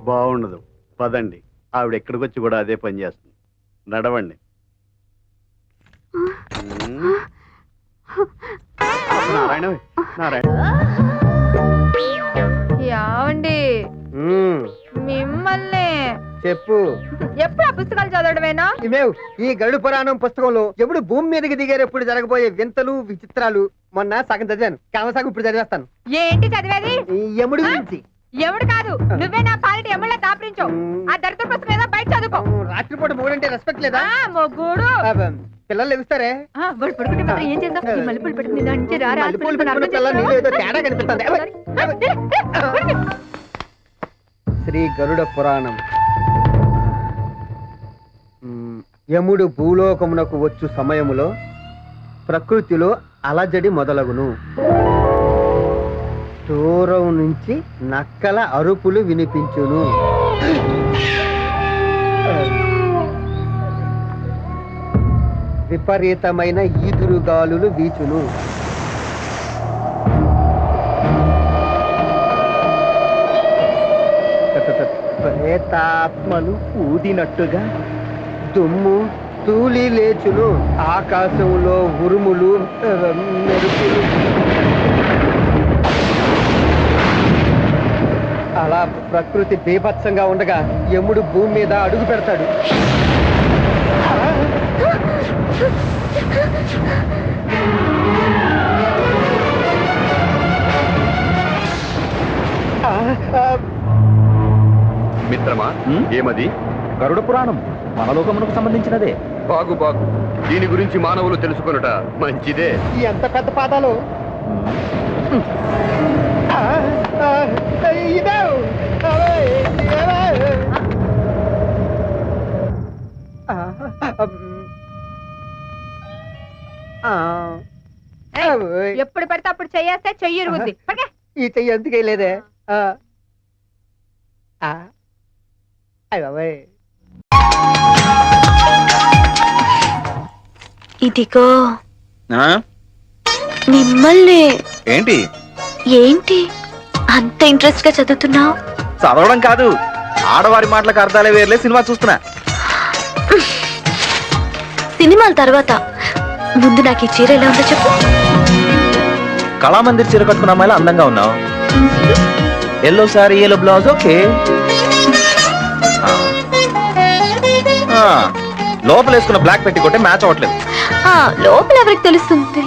బాగుండదు. పదండి. ఆవిడ ఎక్కడికొచ్చి కూడా అదే పని చేస్తుంది. నడవండి. నారాయణ. యావండి. మిమ్మల్ని. చెప్పు. ఎప్పుడు ఆ పుస్తకాలు చదవడమేనా? ఇవేవ్ ఈ గరుడు పురాణం పుస్తకంలో ఎప్పుడు భూమి మీదకి దిగేటప్పుడు జరగబోయే వింతలు విచిత్రాలు మొన్న సగం చదివాను. కావ సగం ఇప్పుడు చదివేస్తాను. ఏంటి చదివేది? ఈ యముడి గురించి. ఎవడు కాదు. నువ్వే నా పాలిటి ఎమ్మెళ్ళ దాపరించావు ఆ దరిద్ర పుస్తకం ఏదో బయట చదువుకో. రాత్రిపూట మూడంటే రెస్పెక్ట్ లేదా? అబ్బ, పిల్లలు లెగుస్తారే? ఆ, వాడు పడుకుంటే మాత్రం ఏం చేద్దాం? ఈ మల్లెపూలు పెట్టుకుని దాని నుంచి రారా? మల్లెపూలు పెట్టుకున్న పిల్ల నీలో ఏదో తేడా కనిపిస్తుంది. అబ్బ, అబ్బ. శ్రీ గరుడ పురాణం. యముడు భూలోకమునకు వచ్చు సమయములో ప్రకృతిలో అలజడి మొదలగును. దూరం నుంచి నక్కల అరుపులు వినిపించును. విపరీతమైన ఈదురుగాలులు వీచును. ప్రేతాత్మలు ఊదినట్టుగా దుమ్ము తూలి లేచును. ఆకాశంలో ఉరుములు మెరుపులు. అలా ప్రకృతి బీభత్సంగా ఉండగా యముడు భూమి మీద అడుగు పెడతాడు. మిత్రమా ఏమది? గరుడ పురాణం మన లోకమునకు సంబంధించినదే. బాగు బాగు. దీని గురించి మానవులు తెలుసుకొనుట మంచిదే. ఎంత పెద్ద పాదాలు. ఇదే. ఎప్పుడు పడితే అప్పుడు చెయ్యేస్తే చెయ్యి ఇరుగుద్ది. ఈ చెయ్యి ఎందుకే లేదే? ఆ. ఆ. అయ్ బాబోయ్. ఇదిగో. మిమ్మల్ని. ఏంటి? ఏంటి? అంత ఇంట్రెస్ట్గా చదువుతున్నావు? చదవడం కాదు. ఆడవారి మాటలకు అర్థాలే వేర్లే సినిమా చూస్తున్నా. సినిమాల తర్వాత ముందు నాకు ఈ చీర ఎలా ఉందో చెప్పు. కళామందిర్ చీర కట్టుకున్న అమ్మాయిలా అందంగా ఉన్నావు. Yellow sorry yellow blouse okay లోపల వేసుకున్న బ్లాక్ పెట్టి కొట్టే మ్యాచ్ అవ్వట్లేదు. లోపల ఎవరికి తెలుస్తుంది?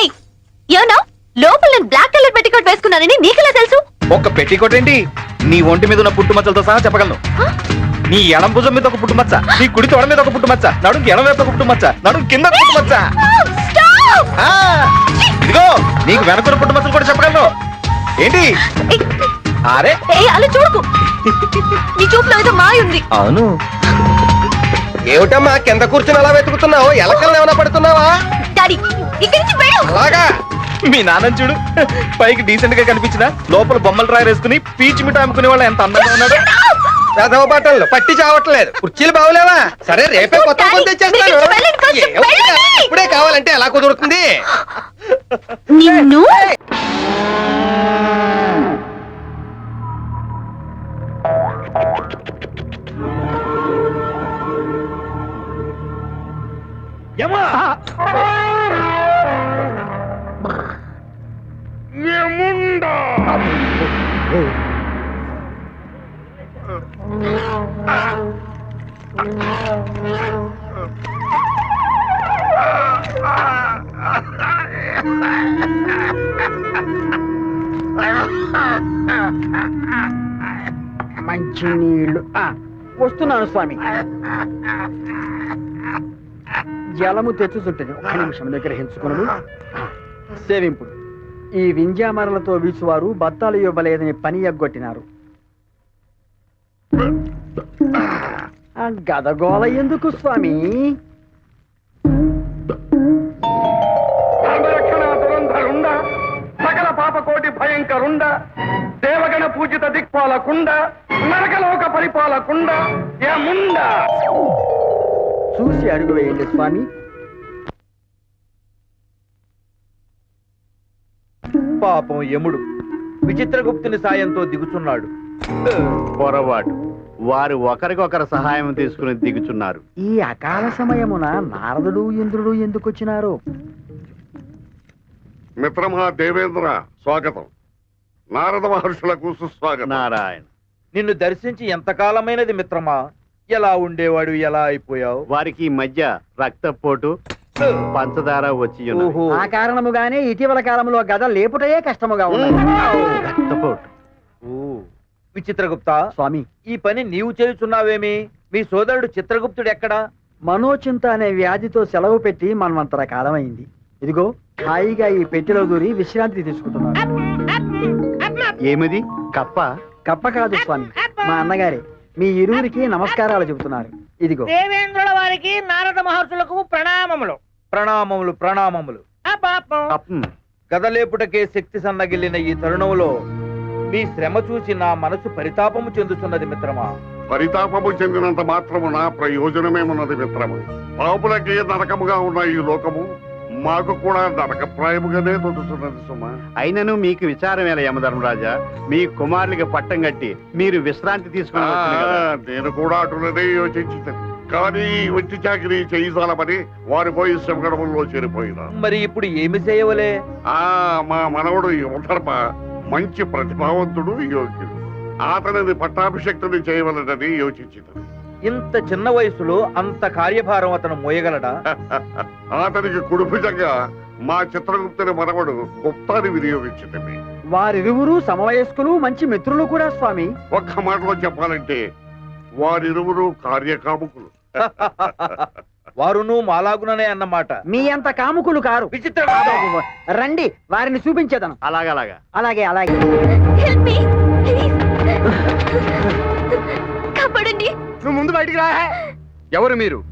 ఏయ్ ఏమన్నా? లోపల నేను బ్లాక్ కలర్ పెట్టికోట్ వేసుకున్నానని నీకెలా తెలుసు? ఒక్క పెట్టి ఏంటి? నీ ఒంటి మీద ఉన్న పుట్టుమచ్చలతో సహా చెప్పగలను. నీ ఎడం భుజం మీద ఒక పుట్టుమచ్చ నీ కుడి తొడ మీద ఒక పుట్టుమచ్చ నడుం ఎడం వైపు ఒక పుట్టుమచ్చ నడుం కింద పుట్టుమచ్చ. ఇదిగో నీకు వెనకున్న పుట్టుమచ్చలు కూడా చెప్పగలను. ఏంటి? అరే ఏయ్, అలా చూడకు. నీ చూపులో ఏదో మాయ ఉంది. అవును. ఏమిటమ్మా కింద కూర్చుని అలా వెతుకుతున్నావు? ఎలకల్ని ఏమైనా పడుతున్నావా? డాడీ ఇక్కడి నుంచి వెళ్ళు. అలాగా? మీ నాన్న చూడు. పైకి డీసెంట్గా కనిపించిన లోపల బొమ్మలు రాయి వేసుకుని పీచు మిఠాయి అమ్ముకునే వాళ్ళు ఎంత అందంగా ఉన్నాడు. రథవ బట్టలు పట్టి చావట్లేదు. కుర్చీలు బాగులేవా సరే రేపే కొత్త కొత్త తెచ్చేస్తాను. ఇప్పుడే కావాలంటే ఎలా కుదురుతుంది? నిన్ను? మంచి నీళ్ళు. వస్తున్నాను స్వామి. జలము తెచ్చుచుంటది ఒక నిమిషం నిగ్రహించుకును సేవింపుడు. ఈ వింజామరలతో వీచువారు బత్తాలు ఇవ్వలేదని పని ఎగ్గొట్టినారు. గదగోళ ఎందుకు స్వామి? దురంధరుండ సకల పాపకోటి భయంకరుండ దేవగణ పూజిత దిక్పాలకుండ నరకలోక పరిపాలకుండ యముండ చూసి అడుగు వేయండి స్వామి. పాపం యముడు విచిత్రగుప్తుని సాయంతో దిగుచున్నాడు. పొరపాటు. వారు ఒకరికొకరు సహాయం తీసుకుని దిగుచున్నారు. ఈ అకాల సమయమున నారదుడు ఇంద్రుడు ఎందుకు వచ్చినారు మిత్రమా దేవేంద్ర స్వాగతం. నారద మహర్షులకు సుస్వాగతం. నారాయణ. నిన్ను దర్శించి ఎంతకాలమైనది మిత్రమా? ఎలా ఉండేవాడు ఎలా అయిపోయావు? వారికి ఈ మధ్య రక్తపోటు పంచదార వచ్చి. ఓహో. ఆ కారణముగానే ఇటీవల కాలంలో గద లేపుటయే కష్టముగా ఉన్నది. రక్తపోటు. విచిత్రగుప్త స్వామి. ఈ పని నీవు చేయుచున్నావేమి? మీ సోదరుడు చిత్రగుప్తుడు ఎక్కడా? మనోచింత అనే వ్యాధితో సెలవు పెట్టి మనమంతర కాలమైంది. ఇదిగో హాయిగా ఈ పెట్టెలో దూరి విశ్రాంతి తీసుకుంటున్నాను. ఏమిది? కప్ప? కప్ప కాదు స్వామి మా అన్నగారే. మీ ఇరువురికి నమస్కారాలు చెబుతున్నారు. ఇదిగో. దేవేంద్రుల వారికి నారద మహర్షులకు ప్రణామములు. ప్రణామములు ప్రణామములు. గదలేపుటకే శక్తి సన్నగిల్లిన ఈ తరుణంలో మీ శ్రమ చూసి నా మనసు పరితాపము చెందుతున్నది మిత్రమా? పరితాపము చెందినంత మాత్రమున ప్రయోజనమేమున్నది మిత్రము? పాపులకి నరకముగా ఉన్న ఈ లోకము మాకు కూడా నరకప్రాయముగానే తొలుతున్నది సుమా. అయినను మీకు విచారం ఎలా యమధర్మరాజా. మీ కుమారులకి పట్టం కట్టి మీరు విశ్రాంతి తీసుకుని. నేను కూడా అటులనే యోచించింది కానీ వచ్చి చాకరీ చేయించాలమని వారి పోయి శ్రమగడములో చేరిపోయినా మరి ఇప్పుడు ఏమి చేయవలే? ఆ మా మనవడు యువధర్మ మంచి ప్రతిభావంతుడు యోగ్యుడు. అతనిని పట్టాభిషక్తుని చేయవలనని యోచించింది ఇంత చిన్న వయసులో అంత కార్యభారం అతను మోయగలడా? అతనికి కుడుపుజంగా మా చిత్రగుప్తుని మనవడు గుప్తాన్ని వినియోగించింది వారిరువురు సమవయస్కులు మంచి మిత్రులు కూడా స్వామి. ఒక్క మాటలో చెప్పాలంటే వారిరువురు కార్యకాముకులు. వారును మాలాగుననే అన్నమాట. మీ అంత కాముకులు కారు. విచిత్ర రండి వారిని చూపించేదను అలాగలాగా అలాగే. అలాగే కాపాడండి. నువ్వు ముందు బయటికి రా. ఎవరు మీరు?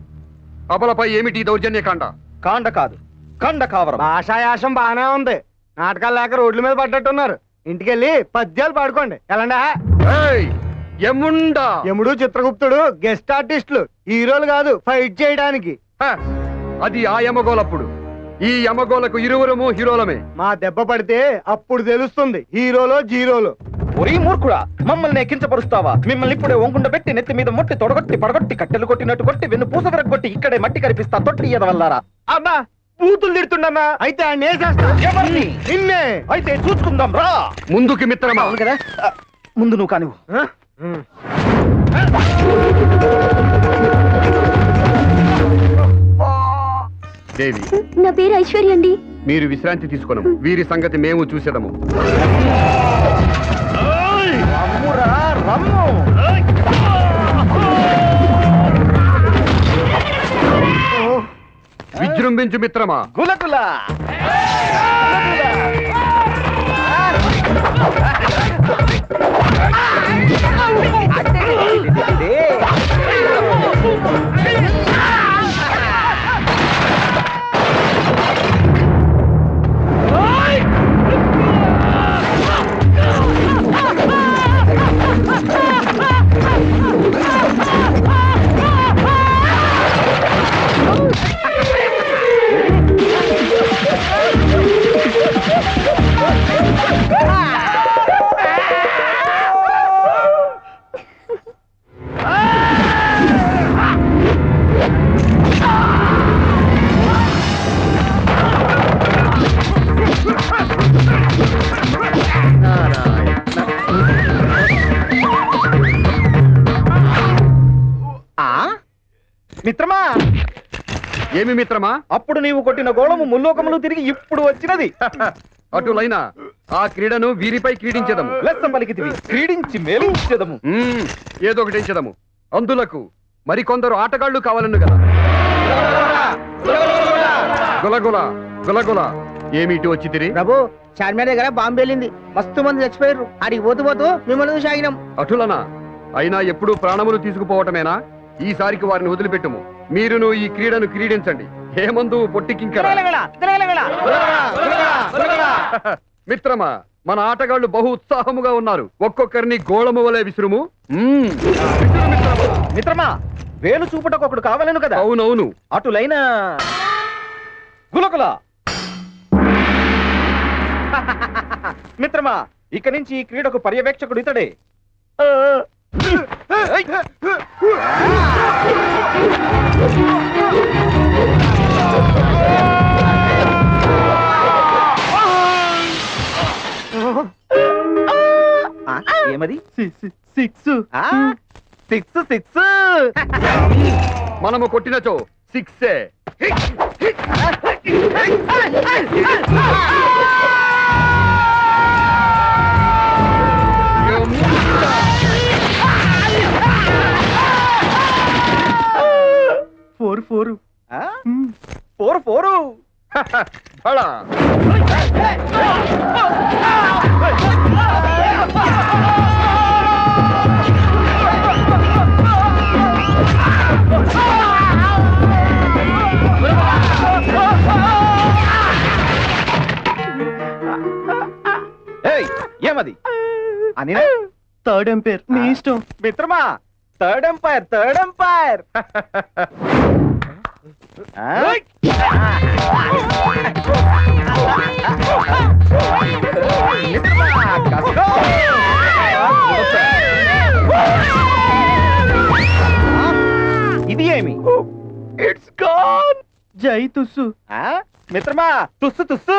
అబలపై ఏమిటి దౌర్జన్యకాండ? కాండ కాదు కండ కావరం. భాషాయాసం బాగానే ఉంది. నాటకాలు లేక రోడ్ల మీద పడ్డట్టున్నారు. ఇంటికెళ్ళి పద్యాలు పాడుకోండి. ఎలాండా? ఎముండా యముడు చిత్రగుప్తుడు గెస్ట్ ఆర్టిస్టులు హీరోలు కాదు ఫైట్ చేయడానికి. అది ఆ యమగోలప్పుడు ఈ యమగోలకు ఇరువురము హీరోలమే. మా దెబ్బ పడితే అప్పుడు తెలుస్తుంది హీరోలో జీరోలో. ఒరీ మూర్ఖుడా మమ్మల్ని కించపరుస్తావా? మిమ్మల్ని ఇప్పుడే ఒంగుండ పెట్టి నెత్తి మీద మొట్టి తొడగొట్టి పడగొట్టి కట్టెలు కొట్టినట్టు కొట్టి వెన్ను పూస కొట్టి ఇక్కడే మట్టి కనిపిస్తా తొట్టి ఎదవల్లారా? అబ్బా బూతులు తిడుతుండమ్మా. అయితే ఆయన వేసేస్తా. ఎవరిని? నిన్నే. అయితే చూసుకుందాం రా. ముందుకి మిత్రమా? అవును కదా? ఆ, ముందు నువ్వు కానివ్వు. దేవి నా పేరు ఐశ్వర్య అండి. మీరు విశ్రాంతి తీసుకున్నాము వీరి సంగతి మేము చూసేదము. విజృంభించు మిత్రమా? గులకుల Oh, my God. ఏమి మిత్రమా? అప్పుడు నీవు కొట్టిన గోళము ముల్లోకములు తిరిగి ఇప్పుడు వచ్చినది. అటులైన ఆ క్రీడను వీరిపై క్రీడించదము. లెస్స పలికితివి. క్రీడించి మేలించదము. ఏదో ఒకటి ఎంచదము అందులకు మరికొందరు ఆటగాళ్ళు కావాలను కదా. గులగుల గులగుల ఏమిటి వచ్చి తిరి ప్రభు చార్మినార్ దగ్గర బాంబు వెళ్ళింది. మస్తు మంది చచ్చిపోయారు అడిగి పోతూ పోతూ మిమ్మల్ని చూసి ఆగినాం. అటులనా అయినా ఎప్పుడు ప్రాణములు తీసుకుపోవటమేనా? ఈసారికి వారిని వదిలిపెట్టుము. మీరును ఈ క్రీడను క్రీడించండి. హేమందు పొట్టికింకర. మిత్రమా మన ఆటగాళ్ళు బహు ఉత్సాహముగా ఉన్నారు. ఒక్కొక్కరిని గోళము వలె విసురుము. మిత్రమా వేలు చూపుటకు ఒకడు కావాలను కదా? అవునవును. అటులైన గులకుల. మిత్రమా ఇక నుంచి ఈ క్రీడకు పర్యవేక్షకుడు ఇతడే! ఆ, ఏమది? సిక్స్. Six six. మనము కొట్టినచో సిక్సే. Four four. Four four. బడా ఏయ్ ఏమది? అని థర్డ్ ఎంపైర్ నీ ఇష్టం. మిత్రమా? థర్డ్ ఎంపైర్ థర్డ్ ఎంపైర్ ఇది ఏమి? ఇట్స్ గాన్ జై తుస్సు. మిత్రమా తుస్సు తుస్సు.